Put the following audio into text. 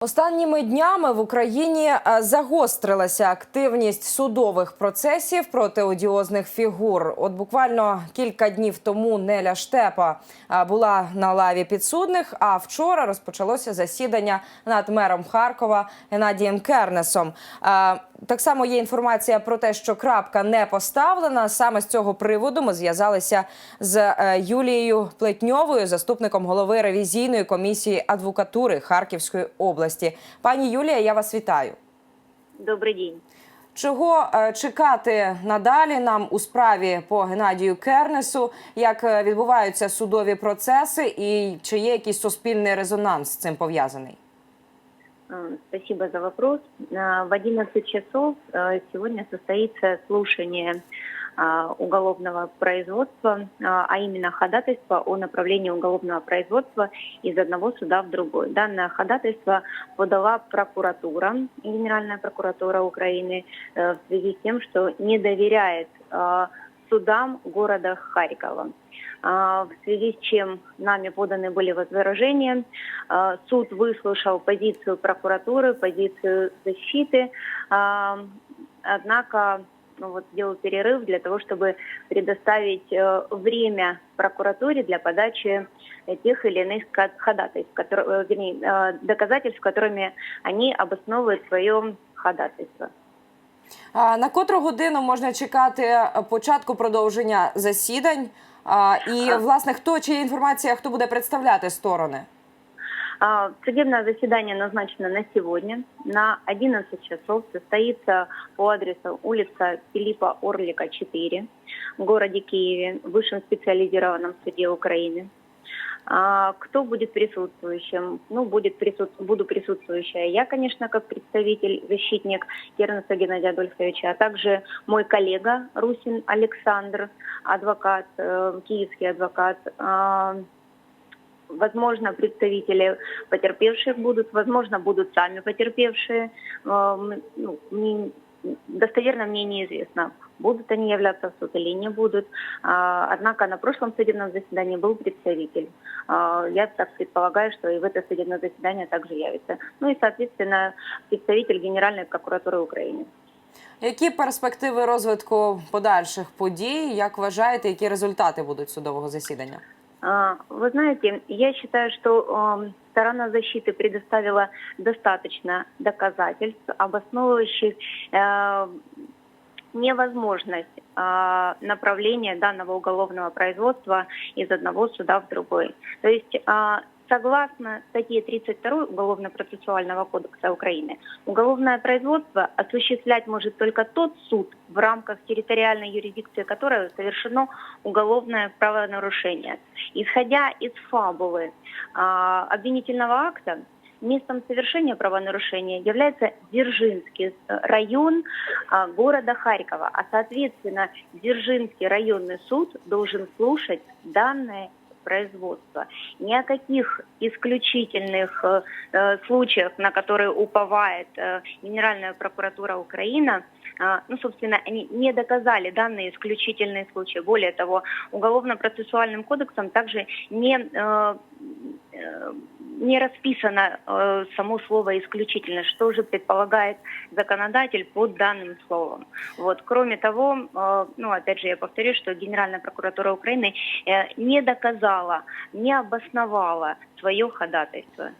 Останніми днями в Україні е, загострилася активність судових процесів проти одіозних фігур. От буквально кілька днів тому Неля Штепа е, була на лаві підсудних. А вчора розпочалося засідання над мером Харкова Геннадієм Кернесом. Так само є інформація про те, що крапка не поставлена. Саме з цього приводу ми зв'язалися з е, Юлією Плетньовою, заступником голови ревізійної комісії адвокатури Харківської області. Пані Юлія, я вас вітаю. Добрый день. Чого е, чекати надалі нам у справі по Геннадію Кернесу? Як е, відбуваються судові процеси, і чи є якийсь суспільний резонанс з цим пов'язаний? Э, Спасибо за вопрос. Э, В 11 часов э, сегодня состоится слушание уголовного производства, а именно ходатайство о направлении уголовного производства из одного суда в другой. Данное ходатайство подала прокуратура, Генеральная прокуратура Украины, в связи с тем, что не доверяет судам города Харькова. А, В связи с чем нами поданы были возражения. А, Суд выслушал позицию прокуратуры, позицию защиты. А, Однако ну вот, сделал перерыв для того, чтобы предоставить э, время прокуратуре для подачи тех или иных ходатайств, которые, э, вернее, э, доказательств, которыми они обосновывают свое ходатайство. На котру годину можна чекати е, початку продовження засідань? І власне хто чи є інформація, хто буде представляти сторони? Судебное заседание назначено на сегодня. На 11 часов состоится по адресу улица Филиппа Орлика, 4 в городе Киеве, в высшем специализированном суде Украины. А, Кто будет присутствующим? Ну, будет присут... буду присутствующая я, конечно, как представитель, защитник Кернеса Геннадия Адольфовича, а также мой коллега Русин Александр, адвокат, э, киевский адвокат, а, Возможно, представители потерпевших будут, возможно, будут сами потерпевшие. Эм, ну, мне- достоверно мне неизвестно, будут они являться в суд или не будут. А, Однако на прошлом судебном заседании был представитель. А, Я так предполагаю, что и в это судебное заседание также явится. Ну и, соответственно, представитель Генеральной прокуратуры Украины. Які перспективи розвитку подальших подій? Як вважаєте, які результати будуть судового засідання? А, Вы знаете, я считаю, что эм, сторона защиты предоставила достаточно доказательств, обосновывающих э, невозможность э, направления данного уголовного производства из одного суда в другой. То есть э, Согласно статье 32 Уголовно-процессуального кодекса Украины, уголовное производство осуществлять может только тот суд, в рамках территориальной юрисдикции которого совершено уголовное правонарушение. Исходя из фабулы а, обвинительного акта, местом совершения правонарушения является Дзержинский район а, города Харькова, а соответственно Дзержинский районный суд должен слушать данное производства. Ни о каких исключительных э, э, случаях, на которые уповает э, Генеральная прокуратура Украины, э, ну, собственно, они не доказали данные исключительные случаи. Более того, уголовно-процессуальным кодексом также не, э, э, не расписано э, само слово исключительно, что же предполагает законодатель под данным словом. Вот. Кроме того, э, ну, опять же, я повторю, что Генеральная прокуратура Украины э, не доказала, не обосновала свое ходатайство.